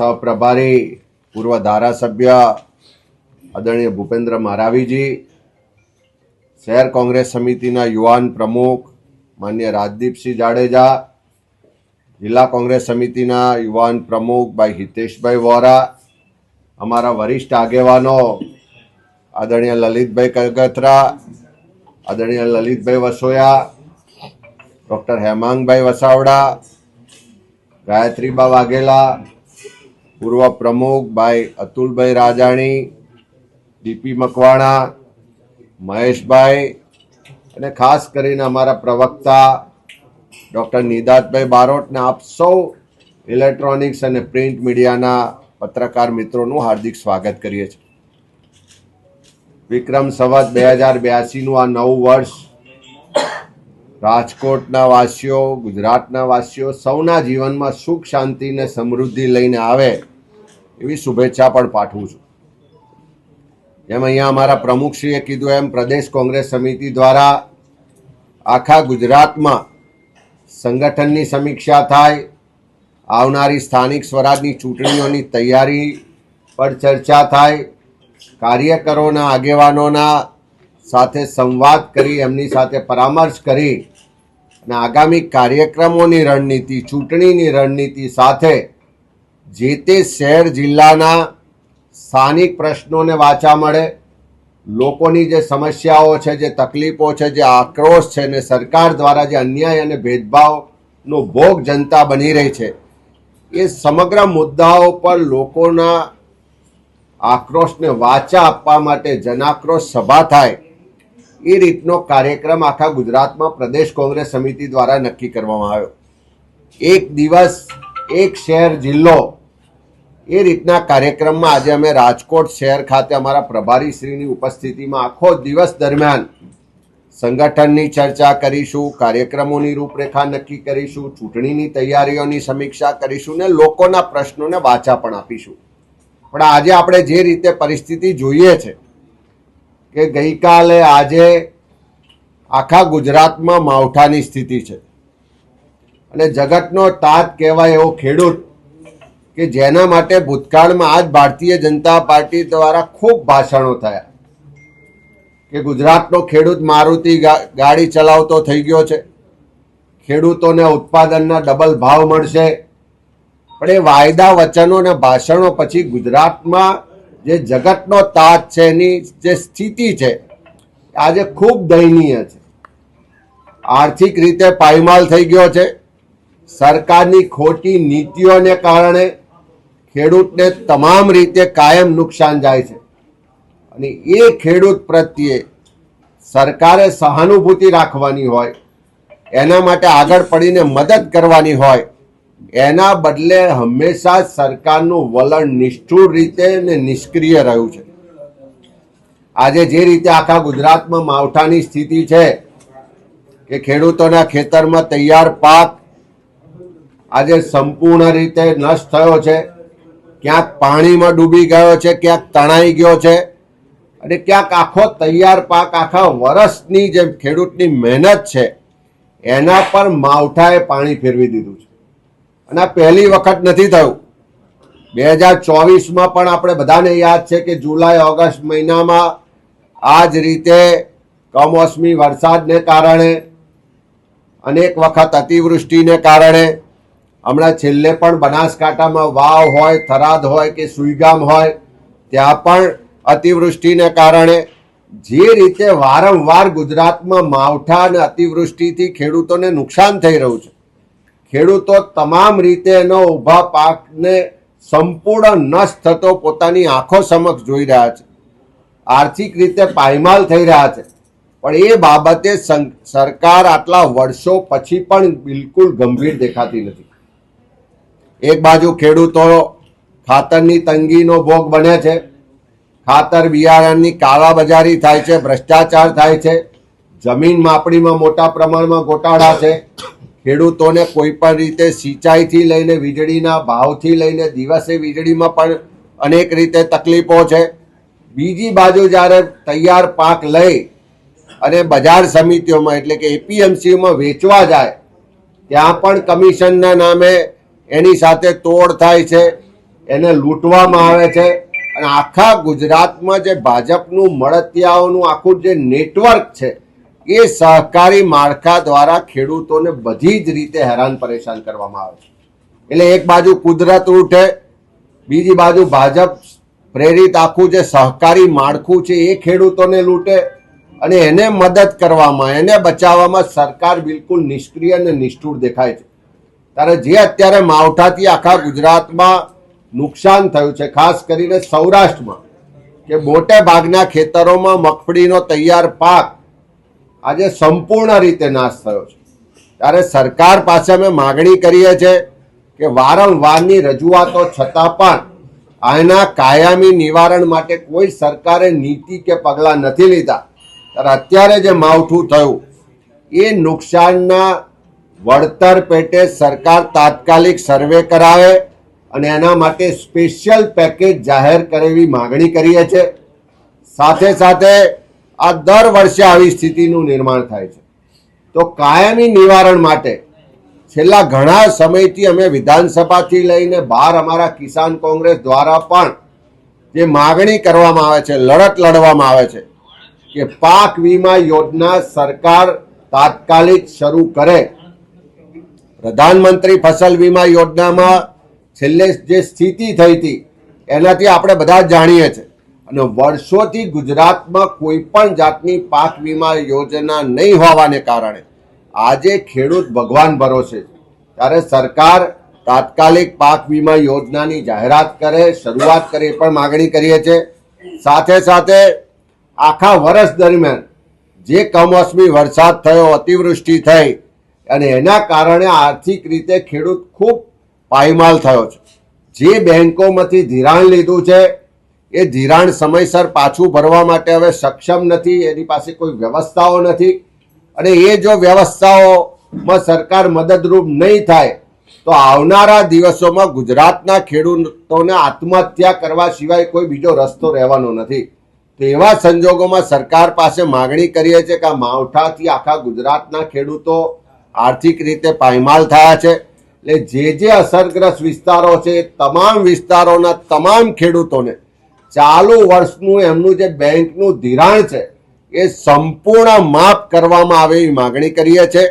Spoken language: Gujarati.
પ્રભારી, પૂર્વ ધારાસભ્ય આદરણીય ભૂપેન્દ્ર મારાવીજી, શહેર કોંગ્રેસ સમિતિના યુવાન પ્રમુખ માન્ય રાજદીપસિંહ જાડેજા, જિલ્લા કોંગ્રેસ સમિતિના યુવાન પ્રમુખ ભાઈ હિતેશભાઈ વોરા, અમારા વરિષ્ઠ આગેવાનો આદરણીય લલિતભાઈ કગથરા, આદરણીય લલિતભાઈ વસોયા, ડૉક્ટર હેમાંગભાઈ વસાવડા ગાયત્રીબા વાઘેલા પૂર્વ પ્રમુખ ભાઈ અતુલભાઈ રાજાણી ડીપી મકવાણા, મહેશભાઈ અને ખાસ કરીને અમારા પ્રવક્તા ડૉક્ટર નિદાતભાઈ બારોટને આપ સૌ ઇલેક્ટ્રોનિક્સ અને પ્રિન્ટ મીડિયાના પત્રકાર મિત્રોનું હાર્દિક સ્વાગત કરીએ છીએ. વિક્રમ સંવત બે હજાર બ્યાસીનું આ નવું વર્ષ રાજકોટના વાસીઓ, ગુજરાતના વાસીઓ સૌના જીવનમાં સુખ, શાંતિ ને સમૃદ્ધિ લઈને આવે એવી શુભેચ્છા પણ પાઠવું છું. જેમ અહીંયા અમારા પ્રમુખશ્રીએ કીધું એમ, પ્રદેશ કોંગ્રેસ સમિતિ દ્વારા આખા ગુજરાતમાં સંગઠનની સમીક્ષા થાય, આવનારી સ્થાનિક સ્વરાજની ચૂંટણીઓની તૈયારી પર ચર્ચા થાય, કાર્યકરોના આગેવાનોના સાથે સંવાદ કરી, એમની સાથે પરામર્શ કરી અને આગામી કાર્યક્રમોની રણનીતિ, ચૂંટણીની રણનીતિ સાથે જે તે શહેર જિલ્લાના સ્થાનિક પ્રશ્નોને વાચા મળે, લોકોની જે સમસ્યાઓ છે, જે તકલીફો છે, જે આક્રોશ છે ને સરકાર દ્વારા જે અન્યાય અને ભેદભાવનો ભોગ જનતા બની રહી છે, એ સમગ્ર મુદ્દાઓ પર લોકોના આક્રોશને વાચા આપવા માટે જનાક્રોશ સભા થાય. એ રીતનો કાર્યક્રમ આખા ગુજરાતમાં પ્રદેશ કોંગ્રેસ સમિતિ દ્વારા નક્કી કરવામાં આવ્યો. એક દિવસ, એક શહેર, જિલ્લો, એ રીતના કાર્યક્રમમાં આજે અમે રાજકોટ શહેર ખાતે અમારા પ્રભારીશ્રીની ઉપસ્થિતિમાં આખો દિવસ દરમિયાન સંગઠનની ચર્ચા કરીશું, કાર્યક્રમોની રૂપરેખા નક્કી કરીશું, ચૂંટણીની તૈયારીઓની સમીક્ષા કરીશું ને લોકોના પ્રશ્નોને વાચા પણ આપીશું. પણ આજે આપણે જે રીતે પરિસ્થિતિ જોઈએ છે કે ગઈકાલે આજે આખા ગુજરાતમાં માવઠાની સ્થિતિ છે. અને જગતનો તાત કહેવાય એવો ખેડૂત કે જેના માટે ભૂતકાળમાં આજ ભારતીય જનતા પાર્ટી દ્વારા ખૂબ ભાષણો થયા. કે ગુજરાતનો ખેડૂત મારુતિ ગાડી ચલાવતો થઈ ગયો છે. ખેડૂતોને ઉત્પાદનના ડબલ ભાવ મળશે. પણ એ વાયદા, વચનો અને ભાષણો પછી ગુજરાતમાં જે જગતનો તાજ છે, એની જે સ્થિતિ છે, આજે ખૂબ દયનીય છે. આર્થિક રીતે પાયમાલ થઈ ગયો છે. સરકારની ખોટી નીતિઓને કારણે ખેડૂતને તમામ રીતે કાયમ નુકસાન જાય છે. અને એ ખેડૂત પ્રત્યે સરકારે સહાનુભૂતિ રાખવાની હોય, એના માટે આગળ પડીને મદદ કરવાની હોય એના બદલે હંમેશા સરકારનું વલણ નિષ્ઠુર રીતે ને નિષ્ક્રિય રહ્યું છે. આજે જે રીતે આખા ગુજરાતમાં માવઠાની સ્થિતિ છે કે ખેડૂતોના ખેતરમાં તૈયાર પાક આજે સંપૂર્ણ રીતે નષ્ટ થયો છે, ક્યાંક પાણીમાં ડૂબી ગયો છે, ક્યાંક તણાઈ ગયો છે અને ક્યાંક આખો તૈયાર પાક આખા વર્ષની જે ખેડૂતની મહેનત છે, એના પર માવઠાએ પાણી ફેરવી દીધું છે. અને આ પહેલી વખત નથી થયું. બે હજાર ચોવીસમાં પણ આપણે બધાને યાદ છે કે જુલાઈ, ઓગસ્ટ મહિનામાં આ જ રીતે કમોસમી વરસાદને કારણે, અનેક વખત અતિવૃષ્ટિને કારણે, હમણાં છેલ્લે પણ બનાસકાંઠામાં વાવ હોય, થરાદ હોય કે સુઈગામ હોય, ત્યાં પણ અતિવૃષ્ટિને કારણે જે રીતે વારંવાર ગુજરાતમાં માવઠા અને અતિવૃષ્ટિથી ખેડૂતોને નુકસાન થઈ રહ્યું છે ખેડૂતો તમામ રીતે એનો ઊભા પાકને સંપૂર્ણ નષ્ટ થતો પોતાની આંખો સમક્ષ જોઈ રહ્યા છે. આર્થિક રીતે પાયમાલ થઈ રહ્યા છે. પણ એ બાબતે સરકાર આટલા વર્ષો પછી પણ બિલકુલ ગંભીર દેખાતી નથી. એક બાજુ ખેડૂતો ખાતરની તંગીનો ભોગ બને છે. ખાતર બિયારણની કાળાબજારી થાય છે, ભ્રષ્ટાચાર થાય છે. જમીન માપણીમાં મોટા પ્રમાણમાં ગોટાળા છે. ખેડૂતોને કોઈ પણ રીતે સિંચાઈથી લઈને વીજળીના ભાવથી લઈને દિવસે વીજળીમાં પણ અનેક રીતે તકલીફો છે. બીજી બાજુ જ્યારે તૈયાર પાક લઈ અને બજાર સમિતિઓમાં એટલે કે એપીએમસીમાં વેચવા જાય, ત્યાં પણ કમિશનના નામે એની સાથે તોડ થાય છે, એને લૂંટવામાં આવે છે અને આખા ગુજરાતમાં જે ભાજપનું મળતિયાઓનું આખું જે નેટવર્ક છે એ સહકારી માળખા દ્વારા ખેડૂતોને બધી જ રીતે હેરાન પરેશાન કરવામાં આવે છે. એટલે એક બાજુ કુદરત ઉઠે, બીજી બાજુ ભાજપ પ્રેરિત આખું જે સહકારી માળખું છે એ ખેડૂતોને લૂંટે અને એને મદદ કરવામાં, એને બચાવવામાં સરકાર બિલકુલ નિષ્ક્રિય અને નિષ્ઠુર દેખાય છે. ત્યારે જે અત્યારે માવઠાથી આખા ગુજરાતમાં નુકસાન થયું છે, ખાસ કરીને સૌરાષ્ટ્રમાં, કે મોટે ભાગના ખેતરોમાં મગફળીનો તૈયાર પાક આજે સંપૂર્ણ રીતે નાશ થયો છે. ત્યારે સરકાર પાસે અમે માગણી કરીએ છીએ કે વારંવારની રજૂઆતો છતાં પણ આના કાયમી નિવારણ માટે કોઈ સરકારે નીતિ કે પગલાં નથી લીધા. ત્યારે અત્યારે જે માવઠું થયું, એ નુકસાનના વળતર પેટે સરકાર તાત્કાલિક સર્વે કરાવે અને એના માટે સ્પેશિયલ પેકેજ જાહેર કરેવી માગણી કરીએ છીએ સાથે સાથે આ દર વર્ષે આવી સ્થિતિનું નિર્માણ થાય છે. તો કાયમી નિવારણ માટે છેલ્લા ઘણા સમયથી અમે વિધાનસભાથી લઈને બહાર અમારા કિસાન કોંગ્રેસ દ્વારા પણ જે માગણી કરવામાં આવે છે, લડત લડવામાં આવે છે કે પાક વીમા યોજના સરકાર તાત્કાલિક શરૂ કરે. પ્રધાનમંત્રી ફસલ વીમા યોજનામાં છેલ્લે જે સ્થિતિ થઈ હતી, એનાથી આપણે બધા જ જાણીએ છીએ. અને વર્ષોથી ગુજરાતમાં કોઈ પણ જાતની પાક વીમા યોજના નહીં હોવાને કારણે આજે ખેડૂત ભગવાન ભરોસે ત્યારે સરકાર તાત્કાલિક પાક વીમા યોજનાની જાહેરાત કરે, શરૂઆત કરે પણ માગણી કરીએ છીએ. સાથે સાથે આખા વર્ષ દરમિયાન જે કમોસમી વરસાદ થયો, અતિવૃષ્ટિ થઈ અને એના કારણે આર્થિક રીતે ખેડૂત ખૂબ પાયમાલ થયો છે. જે બેંકોમાંથી ધિરાણ લીધું છે એ ધિરાણ સમયસર પાછું ભરવા માટે હવે સક્ષમ નથી, એની પાસે કોઈ વ્યવસ્થાઓ નથી. અને એ જો વ્યવસ્થાઓમાં સરકાર મદદરૂપ નહીં થાય, તો આવનારા દિવસોમાં ગુજરાતના ખેડૂતોને આત્મહત્યા કરવા સિવાય કોઈ બીજો રસ્તો રહેવાનો નથી. તો એવા સંજોગોમાં સરકાર પાસે માગણી કરીએ છીએ કે આ માવઠાથી આખા ગુજરાતના ખેડૂતો આર્થિક રીતે પાયમાલ થયા છે. એટલે જે જે અસરગ્રસ્ત વિસ્તારો છે તમામ વિસ્તારોના તમામ ખેડૂતોને ચાલુ વર્ષનું એમનું જે બેંકનું ધિરાણ છે, એ સંપૂર્ણ માફ કરવામાં આવે એવી માગણી કરીએ છીએ.